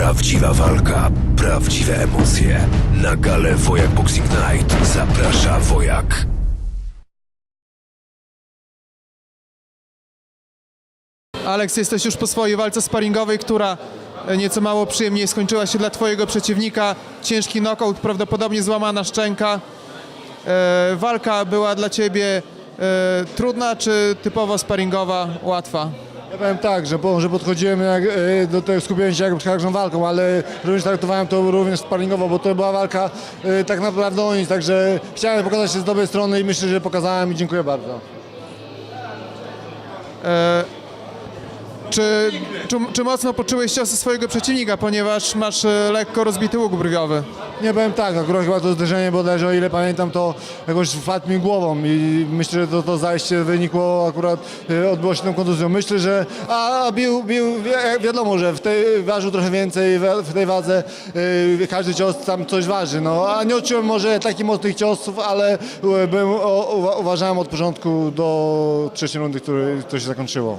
Prawdziwa walka, prawdziwe emocje. Na galę Wojak Boxing Night zaprasza Wojak. Aleks, jesteś już po swojej walce sparingowej, która nieco mało przyjemnie skończyła się dla twojego przeciwnika. Ciężki knockout, prawdopodobnie złamana szczęka. E, walka była dla ciebie e, trudna, czy typowo sparingowa, łatwa? Ja powiem tak, że, po, że podchodziłem jak, e, do tego, skupiłem się jak przed każdą walką, ale również traktowałem to również sparingowo, bo to była walka e, tak naprawdę o nic, także chciałem pokazać się z dobrej strony i myślę, że pokazałem i dziękuję bardzo. Czy, czy, czy mocno poczułeś ciosy swojego przeciwnika, ponieważ masz e, lekko rozbity łuk brwiowy? Nie powiem tak, akurat chyba to zderzenie bodajże, o ile pamiętam, to jakoś wpadł mi głową i myślę, że to, to zajście wynikło akurat, e, odbyło się tą kontuzją. Myślę, że, a, a bił, bił, wi- wiadomo, że w tej, ważył trochę więcej w, tej wadze, e, każdy cios tam coś waży, no, a nie odczułem może takich mocnych ciosów, ale e, byłem, o, uwa- uważałem od początku do trzeciej rundy, który, to się zakończyło.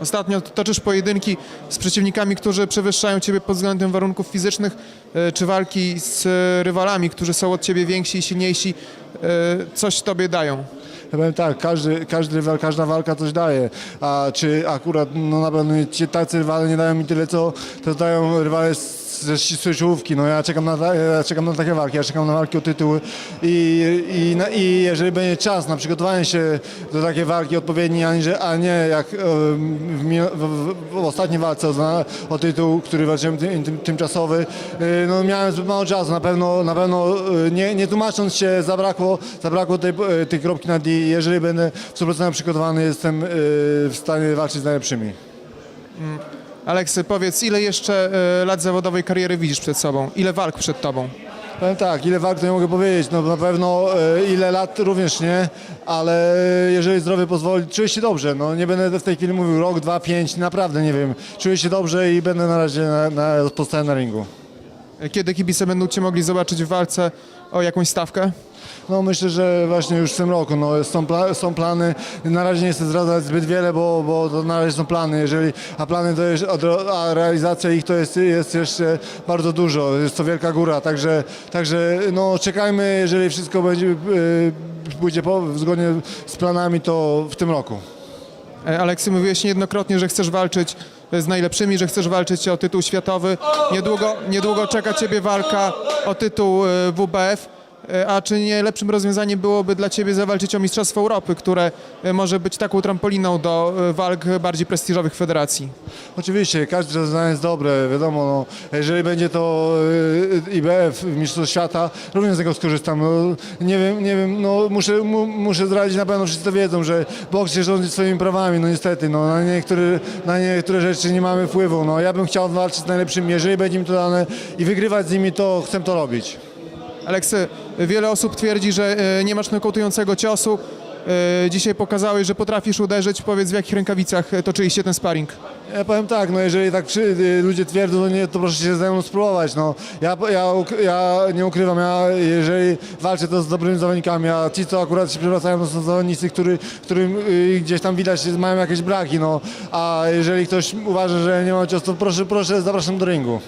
Ostatnio toczysz pojedynki z przeciwnikami, którzy przewyższają ciebie pod względem warunków fizycznych, e, czy walki z e, rywalami, którzy są od ciebie więksi i silniejsi, e, coś tobie dają. Ja powiem tak, każdy, każdy, każda walka coś daje, a czy akurat no na pewno ci tacy rywale nie dają mi tyle, co to dają rywale z- ze ścisłej czołówki. No ja czekam na, ja czekam na takie walki, ja czekam na walki o tytuły i, i, na, i jeżeli będzie czas na przygotowanie się do takiej walki odpowiedni, a nie, jak w, w, w, ostatniej walce o, o tytuł, który walczyłem tym, tym, tymczasowy, y, no miałem zbyt mało czasu, na pewno, na pewno y, nie, nie tłumacząc się zabrakło, zabrakło tej, y, tej kropki na D. Jeżeli będę w 100% przygotowany, jestem w stanie walczyć z najlepszymi. Aleksy, powiedz, ile jeszcze e, lat zawodowej kariery widzisz przed sobą? Ile walk przed tobą? Powiem tak, ile walk to nie mogę powiedzieć, no na pewno e, ile lat również nie, ale jeżeli zdrowie pozwoli, czuję się dobrze, no nie będę w tej chwili mówił rok, dwa, pięć, naprawdę nie wiem, czuję się dobrze i będę na razie na, na, na ringu. E, Kiedy kibice będą cię mogli zobaczyć w walce o jakąś stawkę? No myślę, że właśnie już w tym roku no, są, pla- są plany. Na razie nie chcę zdradzać zbyt wiele, bo, bo to na razie są plany. Jeżeli, a plany to jest, a realizacja ich to jest, jest jeszcze bardzo dużo. Jest to wielka góra, także, także no, czekajmy, jeżeli wszystko będzie yy, pójdzie po, zgodnie z planami, to w tym roku. E, Aleksy, mówiłeś niejednokrotnie, że chcesz walczyć e, z najlepszymi, że chcesz walczyć o tytuł światowy. Niedługo, niedługo czeka ciebie walka o tytuł e, WBF. E, A czy nie lepszym rozwiązaniem byłoby dla ciebie zawalczyć o Mistrzostwo Europy, które e, może być taką trampoliną do e, walk bardziej prestiżowych federacji? Oczywiście, każde rozwiązanie jest dobre, wiadomo, no, jeżeli będzie to IBF, Mistrzostwo Świata, również z tego skorzystam. No, nie wiem, nie wiem, no, muszę, mu, muszę zdradzić, na pewno wszyscy to wiedzą, że boks się rządzi swoimi prawami, no niestety, no, na, niektóre, na niektóre rzeczy nie mamy wpływu. No, ja bym chciał walczyć z najlepszymi, jeżeli będzie mi to dane i wygrywać z nimi, to chcę to robić. Aleksy, wiele osób twierdzi, że e, nie masz nokautującego ciosu. E, Dzisiaj pokazałeś, że potrafisz uderzyć. Powiedz, w jakich rękawicach toczyliście ten sparring? Ja powiem tak, no jeżeli tak przy, y, ludzie twierdzą, to, nie, to proszę się ze mną spróbować. No. Ja, ja, ja nie ukrywam, ja jeżeli walczę to z dobrymi zawodnikami, a ci, co akurat się przewracają, to są zawodnicy, który, którym y, gdzieś tam widać, mają jakieś braki. No. A jeżeli ktoś uważa, że nie ma ciosu, to proszę, proszę, zapraszam do ringu.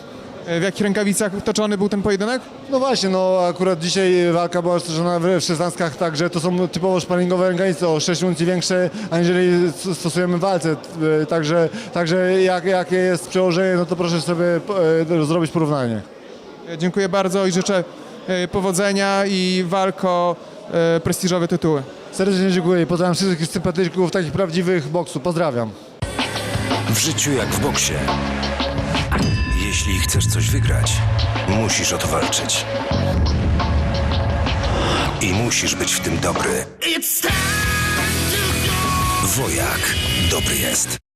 E, W jakich rękawicach toczony był ten pojedynek? No właśnie, no akurat dzisiaj walka była stosowana w w szesnastkach, także to są typowo szparingowe rękawice o 6 uncji większe, aniżeli stosujemy w walce. Y, Także, także jak, jakie jest przełożenie, no to proszę sobie e, zrobić porównanie. E, Dziękuję bardzo i życzę e, powodzenia i walk o e, prestiżowe tytuły. Serdecznie dziękuję i pozdrawiam wszystkich sympatyków, takich prawdziwych boksu. Pozdrawiam. W życiu jak w boksie. Jeśli chcesz coś wygrać, musisz o to walczyć. I musisz być w tym dobry. Wojak dobry jest.